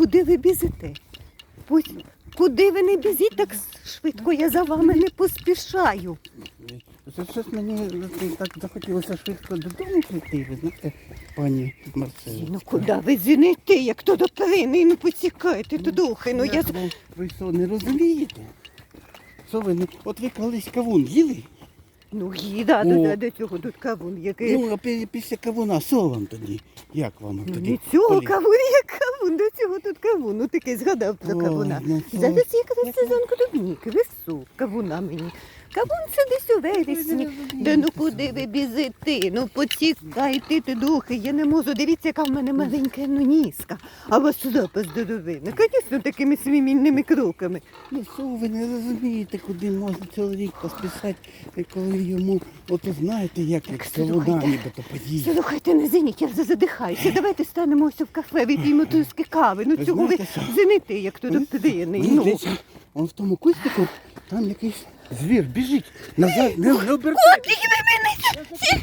куди ви бізите? Куди ви не бізіть так швидко, я за вами не поспішаю. Щось мені так захотілося швидко додому прийти, ви знаєте, пані Марселі. Ну куди ви зінете, як то до перини, ну поцікайте духи, ну я... Ви, ви що, не розумієте? Що ви не... От ви колись кавун їли? Ну їда, до, до, цього тут кавун, який... Ну, а після кавуна що вам тоді? Як вам Ну, тоді? не цього кавун, як кавун, до цього тут кавун. Ну такий згадав про кавуна. Зараз якраз сезон клубніки, весу, кавуна мені. Кавун це десь у вересні. Да ну куди ви бізите? Ну поцікайте ти духи, я не можу. Дивіться, яка в мене маленька ну, ніска. А вас до новини. Звісно, такими свімільними кроками. Ну що ви не розумієте, куди може чоловік поспішати, коли йому, от знаєте, як як слухайте. нібито поїсти. Слухайте, не зиніть, я вже задихаюся. Давайте станемо ось в кафе, вип'ємо тузки кави. Ну цього ви знаєте, що? зените, як до пдини. Ну. Он в тому кустику, там якийсь звір біжить. Назад, не, не обертайтеся. От, не мене